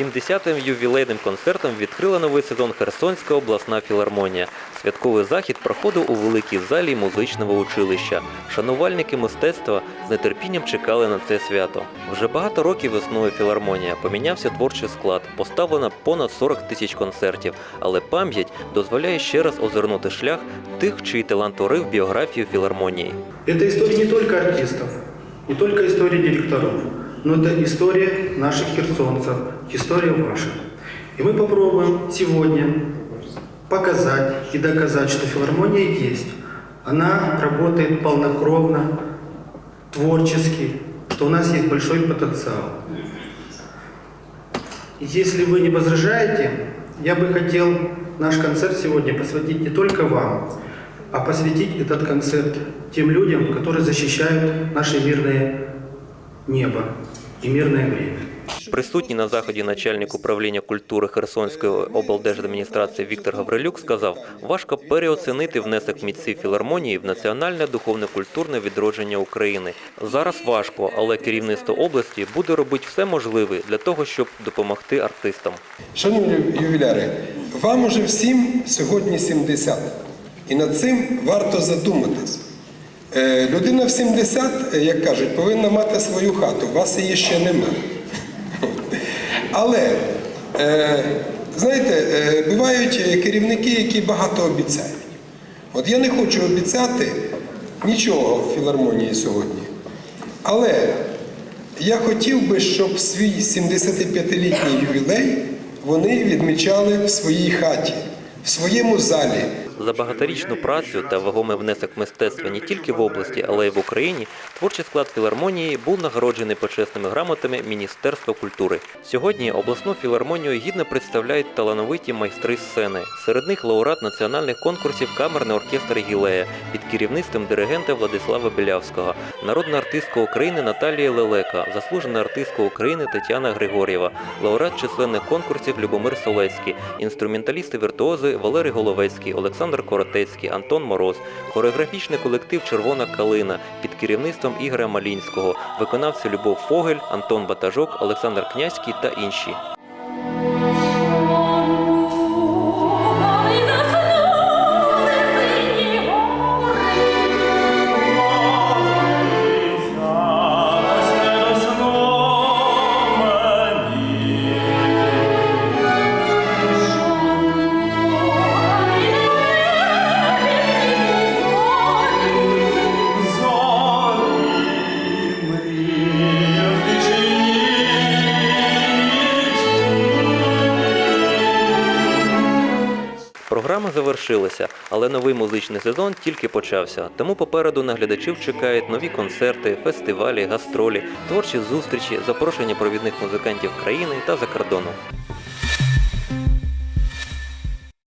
70-м ювілейним концертом відкрила новий сезон Херсонська обласна філармонія. Святковий захід проходив у великій залі музичного училища. Шанувальники мистецтва з нетерпінням чекали на це свято. Вже багато років існує філармонія. Помінявся творчий склад, поставлено понад 40 тисяч концертів. Але пам'ять дозволяє ще раз озирнути шлях тих, чий талант творив біографію філармонії. Это история не только артистов, не только история директоров, но это история наших херсонцев, история ваша. И мы попробуем сегодня показать и доказать, что филармония есть. Она работает полнокровно, творчески, что у нас есть большой потенциал. Если вы не возражаете, я бы хотел наш концерт сегодня посвятить не только вам, а посвятить этот концерт тем людям, которые защищают наше мирное небо и мирное время. Присутній на заході начальник управління культури Херсонської облдержадміністрації Віктор Гаврилюк сказав, важко переоцінити внесок митців філармонії в національне духовно-культурне відродження України. Зараз важко, але керівництво області буде робити все можливе для того, щоб допомогти артистам. Шановні ювіляри, вам уже всім сьогодні 70. І над цим варто задуматись. Е, Людина в 70, е, як кажуть, повинна мати свою хату. У вас її ще нема. Але, е, знаєте, бувають керівники, які багато обіцяють. От я не хочу обіцяти нічого в філармонії сьогодні. Але я хотів би, щоб свій 75-літній ювілей вони відмічали в своїй хаті, в своєму залі. За багаторічну працю та вагомий внесок мистецтва не тільки в області, але й в Україні, творчий склад філармонії був нагороджений почесними грамотами Міністерства культури. Сьогодні обласну філармонію гідно представляють талановиті майстри сцени. Серед них лауреат національних конкурсів камерний оркестр Гілея під керівництвом диригента Владислава Білявського, народна артистка України Наталія Лелека, заслужена артистка України Тетяна Григор'єва, лауреат численних конкурсів Любомир Солецький, інструменталісти-віртуози Валерій Головецький, Олександр Коротецький, Антон Мороз, хореографічний колектив Червона калина під керівництвом Ігоря Малінського, виконавці Любов Фогель, Антон Батажок, Олександр Князький та інші. Програма завершилася, але новий музичний сезон тільки почався. Тому попереду наглядачів чекають нові концерти, фестивалі, гастролі, творчі зустрічі, запрошення провідних музикантів країни та за кордону.